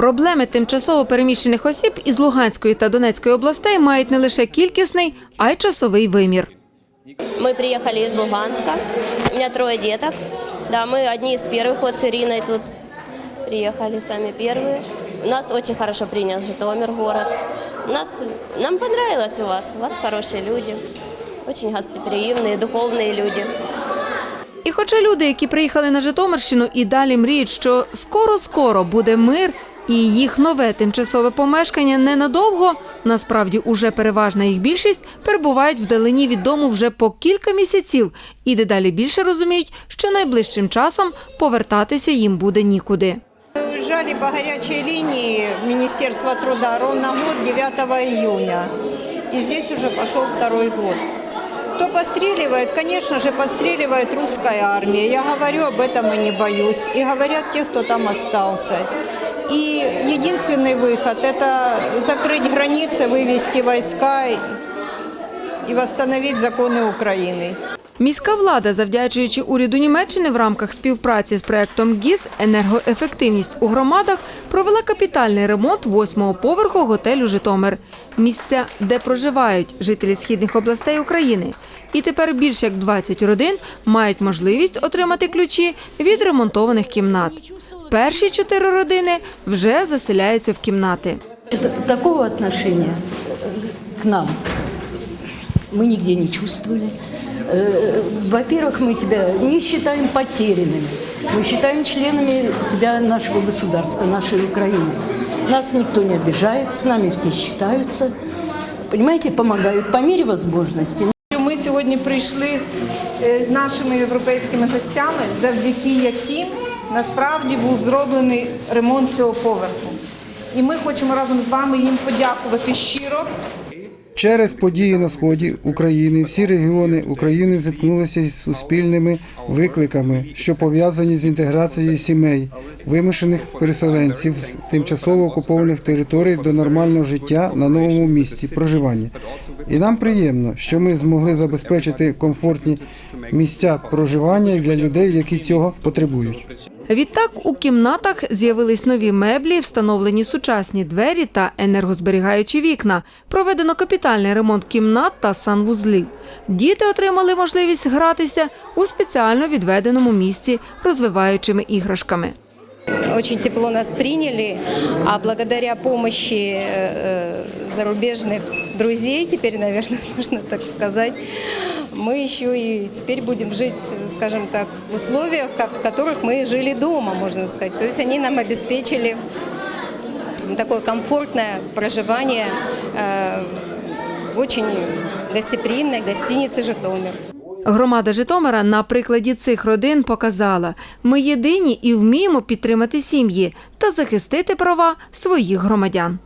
Проблеми тимчасово переміщених осіб із Луганської та Донецької областей мають не лише кількісний, а й часовий вимір. Мы приехали из Луганска. У меня трое деток. Да, мы одни из первых вот с Ириной тут приехали, сами первые. Нас очень хорошо принял Житомир город. Нас, нам понравилось у вас. У вас хорошие люди. Очень гостеприимные, духовные люди. І хоча люди, які приїхали на Житомирщину і далі мріють, що скоро-скоро буде мир і їх нове тимчасове помешкання ненадовго, насправді уже переважна їх більшість перебувають вдалині від дому вже по кілька місяців і дедалі більше розуміють, що найближчим часом повертатися їм буде нікуди. Уезжали по горячей линии в Министерство труда ровно год 9 июня. И здесь уже пошел второй год. Кто постреливает? Конечно же, подстреливает русская армия. Я говорю об этом и не боюсь. И говорят те, кто там остался. И единственный выход – это закрыть границы, вывести войска и восстановить законы Украины. Міська влада, завдячуючи уряду Німеччини в рамках співпраці з проектом ГІС енергоефективність у громадах, провела капітальний ремонт восьмого поверху готелю Житомир, місця, де проживають жителі східних областей України. І тепер більше як 20 родин мають можливість отримати ключі від ремонтованих кімнат. Перші чотири родини вже заселяються в кімнати. Это- Такого отношения к нам мы нигде не чувствовали. Э, Во-первых, мы себя не считаем потерянными. Мы считаем членами себя нашего государства, нашей Украины. Нас никто не обижает, с нами все считаются. Понимаете, помогают по мере возможности. Ми сьогодні прийшли е, з нашими європейськими гостями, завдяки яким насправді був зроблений ремонт цього поверху. І ми хочемо разом з вами їм подякувати щиро. Через події на сході України всі регіони України зіткнулися із суспільними викликами, що пов'язані з інтеграцією сімей, вимушених переселенців з тимчасово окупованих територій до нормального життя на новому місці проживання. І нам приємно, що ми змогли забезпечити комфортні місця проживання для людей, які цього потребують. Відтак у кімнатах з'явились нові меблі, встановлені сучасні двері та енергозберігаючі вікна. Проведено капітальний ремонт кімнат та санвузлів. Діти отримали можливість гратися у спеціально відведеному місці розвиваючими іграшками. Очень тепло нас приняли, а благодаря помощи э, зарубежных друзей, теперь, наверное, можно так сказать, мы еще и теперь будем жить, скажем так, в условиях, как- в которых мы жили дома, можно сказать. То есть они нам обеспечили такое комфортное проживание э, в очень гостеприимной гостинице «Житомир». Громада Житомира на прикладі цих родин показала, ми єдині і вміємо підтримати сім'ї та захистити права своїх громадян.